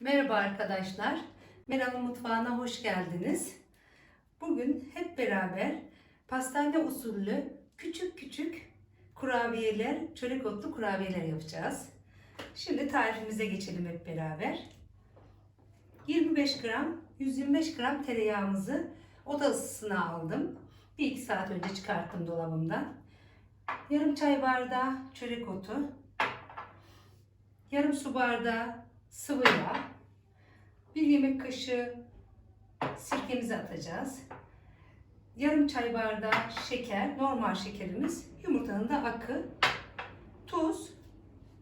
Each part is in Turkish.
Merhaba arkadaşlar. Meral'ın mutfağına hoş geldiniz. Bugün hep beraber pastane usulü küçük küçük kurabiyeler, çörek otlu kurabiyeler yapacağız. Şimdi tarifimize geçelim hep beraber. 25 gram, 125 gram tereyağımızı oda ısısına aldım. 1-2 saat önce çıkarttım dolabımdan. Yarım çay bardağı çörek otu, yarım su bardağı sıvı yağ, bir yemek kaşığı sirkemizi atacağız. Yarım çay bardağı şeker, normal şekerimiz, yumurtanın da akı, tuz,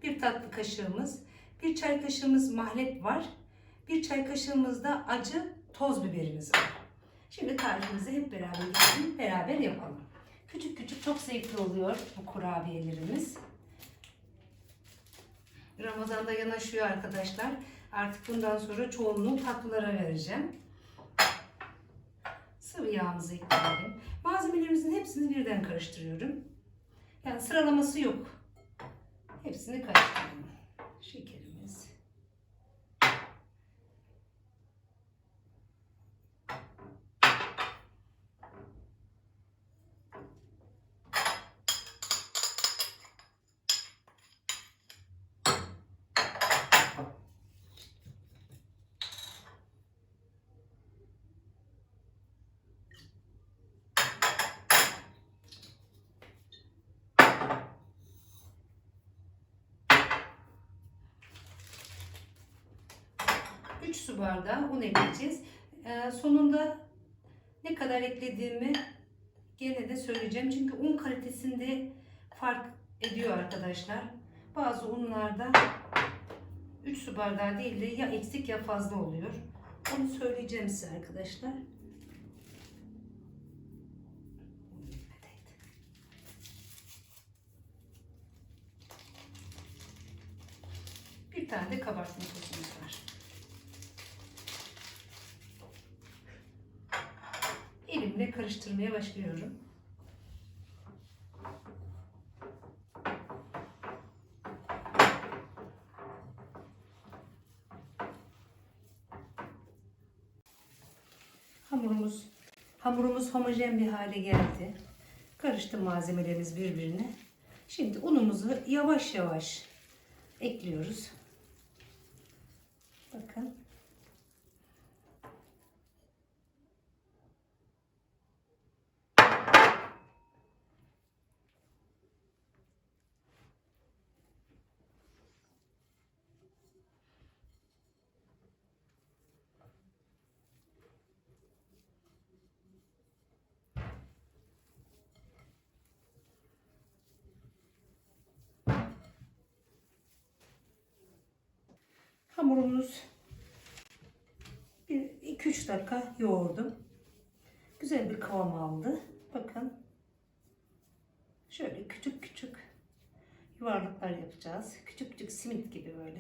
bir tatlı kaşığımız, bir çay kaşığımız mahlep var, bir çay kaşığımız da acı toz biberimiz var. Şimdi tarifimizi hep beraber geçelim, beraber yapalım. Küçük küçük çok zevkli oluyor bu kurabiyelerimiz. Ramazan'da yanaşıyor arkadaşlar. Artık bundan sonra çoğunluğu tatlılara vereceğim. Sıvı yağımızı ekleyelim. Malzemelerimizin hepsini birden karıştırıyorum. Yani sıralaması yok. Hepsini karıştırıyorum. Şeker 3 su bardağı un ekleyeceğiz. Ee, sonunda ne kadar eklediğimi gene de söyleyeceğim. Çünkü un kalitesinde fark ediyor arkadaşlar. Bazı unlarda 3 su bardağı değil de ya eksik ya fazla oluyor. Onu söyleyeceğim size arkadaşlar. Bir tane de kabartma tozumuz var. Elimle karıştırmaya başlıyorum. Hamurumuz hamurumuz homojen bir hale geldi. Karıştı malzemelerimiz birbirine. Şimdi unumuzu yavaş yavaş ekliyoruz. Bakın. Hamurumuz 2-3 dakika yoğurdum. Güzel bir kıvam aldı. Bakın. Şöyle küçük küçük yuvarlıklar yapacağız. Küçük küçük simit gibi böyle.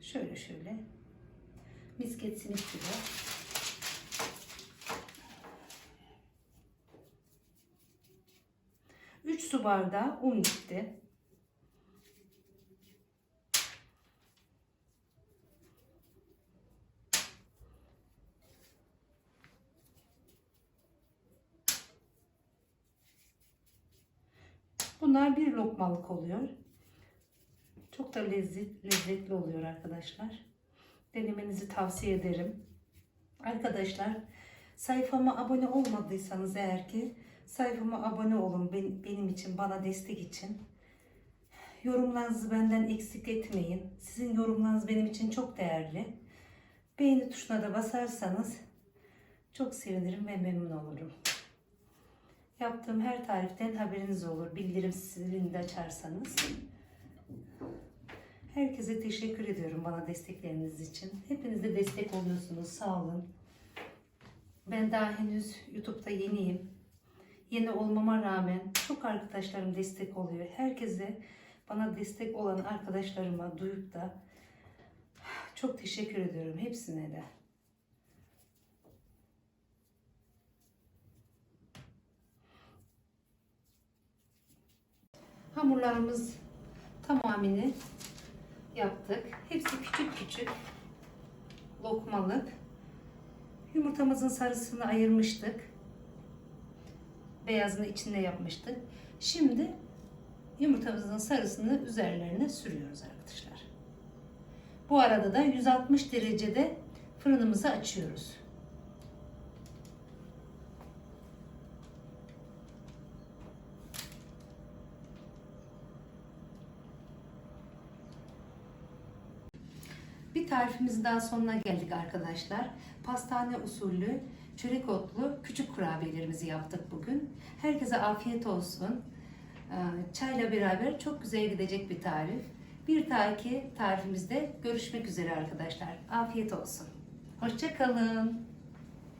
Şöyle şöyle. Misket simit gibi. Üç su bardağı un gitti. Bunlar bir lokmalık oluyor. Çok da lezzet, lezzetli oluyor arkadaşlar. Denemenizi tavsiye ederim. Arkadaşlar sayfama abone olmadıysanız eğer ki sayfama abone olun benim için bana destek için. Yorumlarınızı benden eksik etmeyin. Sizin yorumlarınız benim için çok değerli. Beğeni tuşuna da basarsanız çok sevinirim ve memnun olurum. Yaptığım her tariften haberiniz olur. Bildirim zilini de açarsanız. Herkese teşekkür ediyorum bana destekleriniz için. Hepiniz de destek oluyorsunuz. Sağ olun. Ben daha henüz YouTube'da yeniyim. Yeni olmama rağmen çok arkadaşlarım destek oluyor. Herkese bana destek olan arkadaşlarıma duyup da çok teşekkür ediyorum hepsine de. Hamurlarımız tamamını yaptık. Hepsi küçük küçük lokmalık. Yumurtamızın sarısını ayırmıştık. Beyazını içinde yapmıştık. Şimdi yumurtamızın sarısını üzerlerine sürüyoruz arkadaşlar. Bu arada da 160 derecede fırınımızı açıyoruz. Bir tarifimiz daha sonuna geldik arkadaşlar. Pastane usulü çörek otlu küçük kurabiyelerimizi yaptık bugün. Herkese afiyet olsun. Ee, Çayla beraber çok güzel gidecek bir tarif. Bir dahaki tarifimizde görüşmek üzere arkadaşlar. Afiyet olsun. Hoşçakalın.